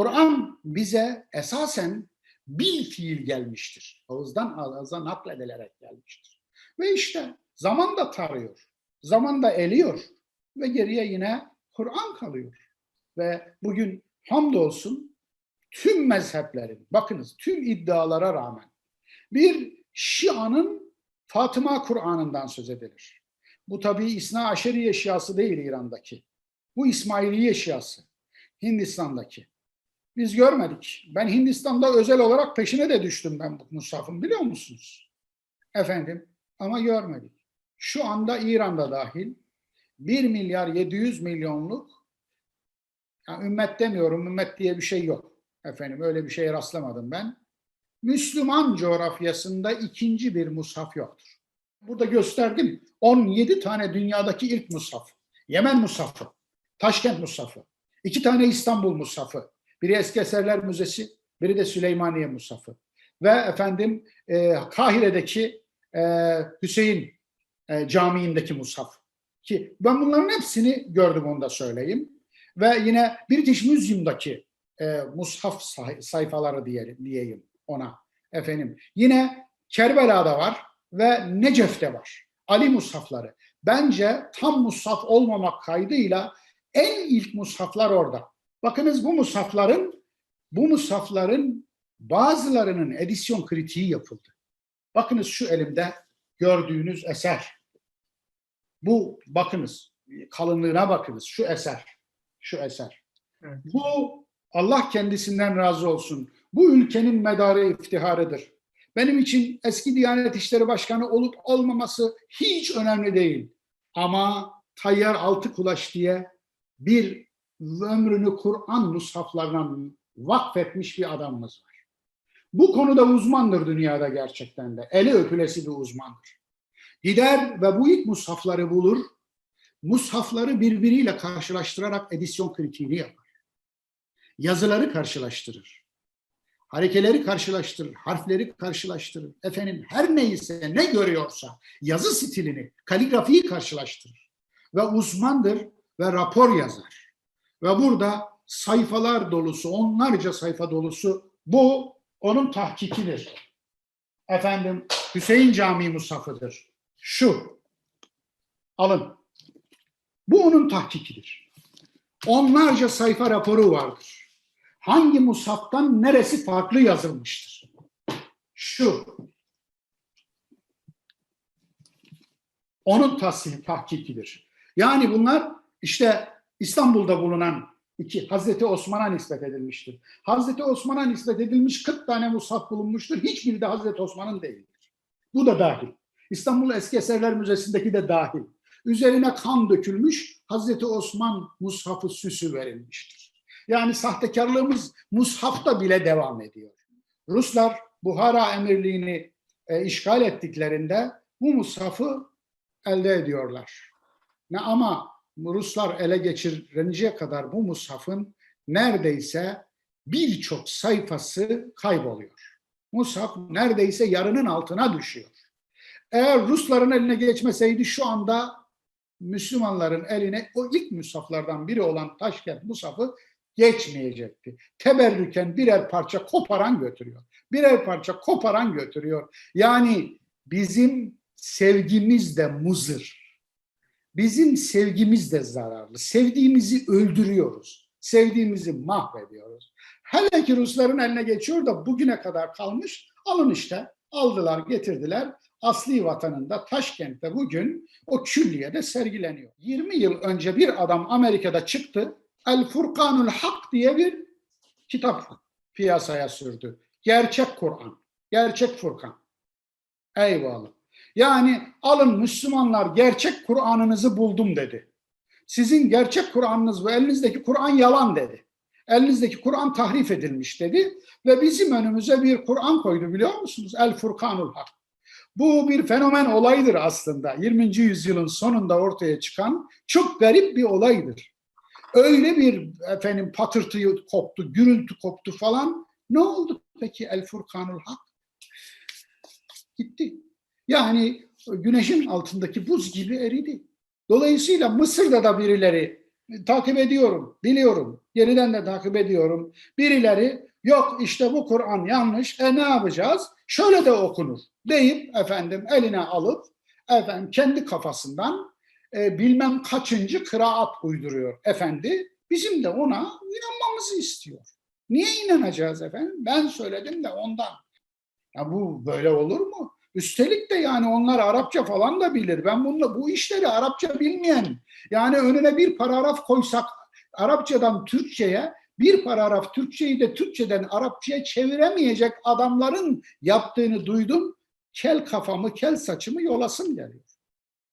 Kur'an bize esasen bil fiil gelmiştir. Ağızdan ağza nakledilerek gelmiştir. Ve işte zaman da tarıyor. Zaman da eliyor. Ve geriye yine Kur'an kalıyor. Ve bugün hamdolsun tüm mezheplerin, bakınız tüm iddialara rağmen bir Şia'nın Fatıma Kur'an'ından söz edilir. Bu tabii İsna Aşeriye Şiası değil İran'daki. Bu İsmailiye Şiası. Hindistan'daki. Biz görmedik. Ben Hindistan'da özel olarak peşine de düştüm ben bu Musaf'ın biliyor musunuz? Efendim ama görmedik. Şu anda İran'da dahil 1 milyar 700 milyonluk yani ümmet demiyorum, ümmet diye bir şey yok. Efendim öyle bir şeye rastlamadım ben. Müslüman coğrafyasında ikinci bir mushaf yoktur. Burada gösterdim 17 tane dünyadaki ilk mushaf. Yemen mushafı, Taşkent mushafı, iki tane İstanbul mushafı. Biri Eski Eserler Müzesi, biri de Süleymaniye mushafı. Ve efendim e, Kahire'deki e, Hüseyin e, Camii'ndeki mushaf. Ki ben bunların hepsini gördüm onu da söyleyeyim. Ve yine British Museum'daki e, mushaf say- sayfaları diyelim, diyeyim ona efendim. Yine Kerbela'da var ve Necef'te var. Ali mushafları. Bence tam mushaf olmamak kaydıyla en ilk mushaflar orada. Bakınız bu mushafların bu mushafların bazılarının edisyon kritiği yapıldı. Bakınız şu elimde gördüğünüz eser. Bu bakınız kalınlığına bakınız şu eser. Şu eser. Evet. Bu Allah kendisinden razı olsun. Bu ülkenin medarı iftiharıdır. Benim için eski Diyanet İşleri Başkanı olup olmaması hiç önemli değil. Ama Tayyar Altıkulaş diye bir ömrünü Kur'an mushaflarına vakfetmiş bir adamımız var. Bu konuda uzmandır dünyada gerçekten de. Eli öpülesi bir uzmandır. Gider ve bu ilk mushafları bulur, mushafları birbiriyle karşılaştırarak edisyon kritiğini yapar. Yazıları karşılaştırır. Harekeleri karşılaştırır, harfleri karşılaştırır. Efendim her neyse ne görüyorsa yazı stilini, kaligrafiyi karşılaştırır. Ve uzmandır ve rapor yazar. Ve burada sayfalar dolusu, onlarca sayfa dolusu bu onun tahkikidir. Efendim Hüseyin Camii Musafı'dır. Şu. Alın. Bu onun tahkikidir. Onlarca sayfa raporu vardır. Hangi musaftan neresi farklı yazılmıştır? Şu. Onun tahsil, tahkikidir. Yani bunlar işte İstanbul'da bulunan iki Hazreti Osman'a nispet edilmiştir. Hazreti Osman'a nispet edilmiş 40 tane mushaf bulunmuştur. Hiçbiri de Hazreti Osman'ın değildir. Bu da dahil. İstanbul Eski Eserler Müzesi'ndeki de dahil. Üzerine kan dökülmüş Hazreti Osman mushafı süsü verilmiştir. Yani sahtekarlığımız mushafta bile devam ediyor. Ruslar Buhara emirliğini e, işgal ettiklerinde bu mushafı elde ediyorlar. Ne ama Ruslar ele geçirinceye kadar bu mushafın neredeyse birçok sayfası kayboluyor. Mushaf neredeyse yarının altına düşüyor. Eğer Rusların eline geçmeseydi şu anda Müslümanların eline o ilk mushaflardan biri olan Taşkent mushafı geçmeyecekti. Teberrüken birer parça koparan götürüyor. Birer parça koparan götürüyor. Yani bizim sevgimiz de muzır. Bizim sevgimiz de zararlı. Sevdiğimizi öldürüyoruz. Sevdiğimizi mahvediyoruz. Hele ki Rusların eline geçiyor da bugüne kadar kalmış. Alın işte aldılar getirdiler. Asli vatanında Taşkent'te bugün o külliyede sergileniyor. 20 yıl önce bir adam Amerika'da çıktı. El Furkanul Hak diye bir kitap piyasaya sürdü. Gerçek Kur'an. Gerçek Furkan. Eyvallah. Yani alın Müslümanlar gerçek Kur'an'ınızı buldum dedi. Sizin gerçek Kur'an'ınız ve elinizdeki Kur'an yalan dedi. Elinizdeki Kur'an tahrif edilmiş dedi ve bizim önümüze bir Kur'an koydu biliyor musunuz? El Furkanul Hak. Bu bir fenomen olaydır aslında. 20. yüzyılın sonunda ortaya çıkan çok garip bir olaydır. Öyle bir efendim patırtı koptu, gürültü koptu falan. Ne oldu peki El Furkanul Hak? Gitti. Yani güneşin altındaki buz gibi eridi. Dolayısıyla Mısır'da da birileri takip ediyorum, biliyorum. Geriden de takip ediyorum. Birileri yok işte bu Kur'an yanlış. E ne yapacağız? Şöyle de okunur deyip efendim eline alıp efendim kendi kafasından e, bilmem kaçıncı kıraat uyduruyor efendi. Bizim de ona inanmamızı istiyor. Niye inanacağız efendim? Ben söyledim de ondan. Ya bu böyle olur mu? Üstelik de yani onlar Arapça falan da bilir. Ben bununla bu işleri Arapça bilmeyen yani önüne bir paragraf koysak Arapçadan Türkçe'ye bir paragraf Türkçeyi de Türkçeden Arapçaya çeviremeyecek adamların yaptığını duydum. Kel kafamı, kel saçımı yolasım geliyor.